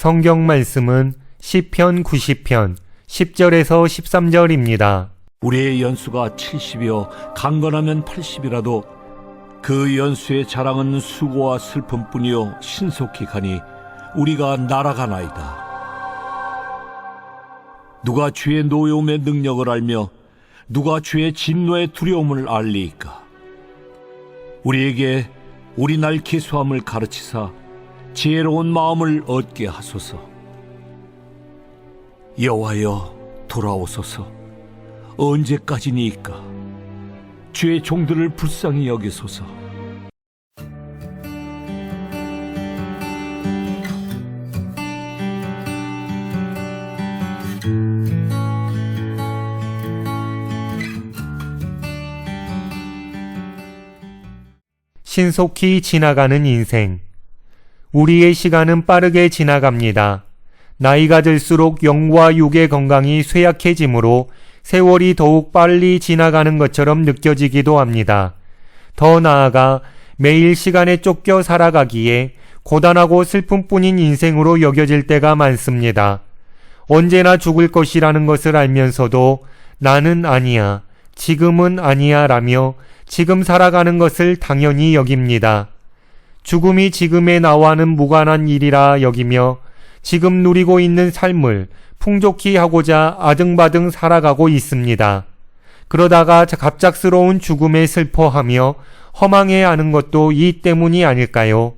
성경 말씀은 시편 90편 10절에서 13절입니다. 우리의 연수가 70이요 강건하면 80이라도 그 연수의 자랑은 수고와 슬픔뿐이요 신속히 가니 우리가 날아가나이다. 누가 주의 노여움의 능력을 알며 누가 주의 진노의 두려움을 알리이까? 우리에게 우리 날 기수함을 가르치사 지혜로운 마음을 얻게 하소서. 여호와여 돌아오소서. 언제까지니까? 주의 종들을 불쌍히 여기소서. 신속히 지나가는 인생. 우리의 시간은 빠르게 지나갑니다. 나이가 들수록 영과 육의 건강이 쇠약해지므로 세월이 더욱 빨리 지나가는 것처럼 느껴지기도 합니다. 더 나아가 매일 시간에 쫓겨 살아가기에 고단하고 슬픔뿐인 인생으로 여겨질 때가 많습니다. 언제나 죽을 것이라는 것을 알면서도 나는 아니야, 지금은 아니야 라며 지금 살아가는 것을 당연히 여깁니다. 죽음이 지금의 나와는 무관한 일이라 여기며 지금 누리고 있는 삶을 풍족히 하고자 아등바등 살아가고 있습니다. 그러다가 갑작스러운 죽음에 슬퍼하며 허망해 하는 것도 이 때문이 아닐까요?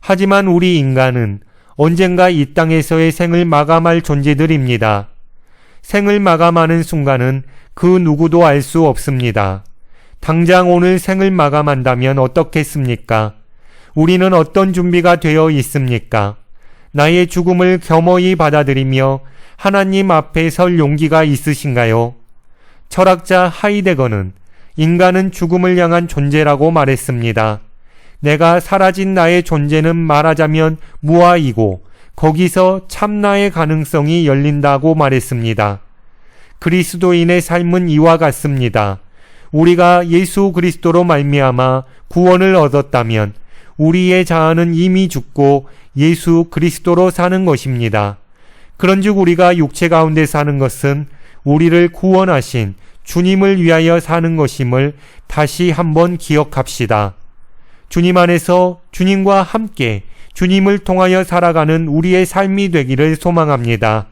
하지만 우리 인간은 언젠가 이 땅에서의 생을 마감할 존재들입니다. 생을 마감하는 순간은 그 누구도 알 수 없습니다. 당장 오늘 생을 마감한다면 어떻겠습니까? 우리는 어떤 준비가 되어 있습니까? 나의 죽음을 겸허히 받아들이며 하나님 앞에 설 용기가 있으신가요? 철학자 하이데거는 인간은 죽음을 향한 존재라고 말했습니다. 내가 사라진 나의 존재는 말하자면 무아이고 거기서 참나의 가능성이 열린다고 말했습니다. 그리스도인의 삶은 이와 같습니다. 우리가 예수 그리스도로 말미암아 구원을 얻었다면 우리의 자아는 이미 죽고 예수 그리스도로 사는 것입니다. 그런즉 우리가 육체 가운데 사는 것은 우리를 구원하신 주님을 위하여 사는 것임을 다시 한번 기억합시다. 주님 안에서 주님과 함께 주님을 통하여 살아가는 우리의 삶이 되기를 소망합니다.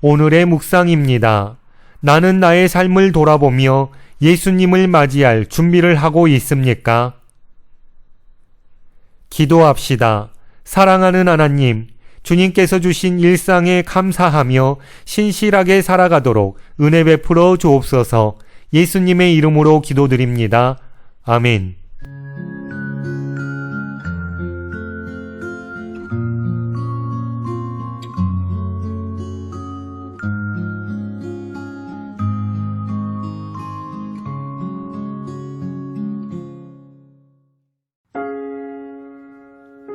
오늘의 묵상입니다. 나는 나의 삶을 돌아보며 예수님을 맞이할 준비를 하고 있습니까? 기도합시다. 사랑하는 하나님, 주님께서 주신 일상에 감사하며 신실하게 살아가도록 은혜 베풀어 주옵소서 예수님의 이름으로 기도드립니다. 아멘.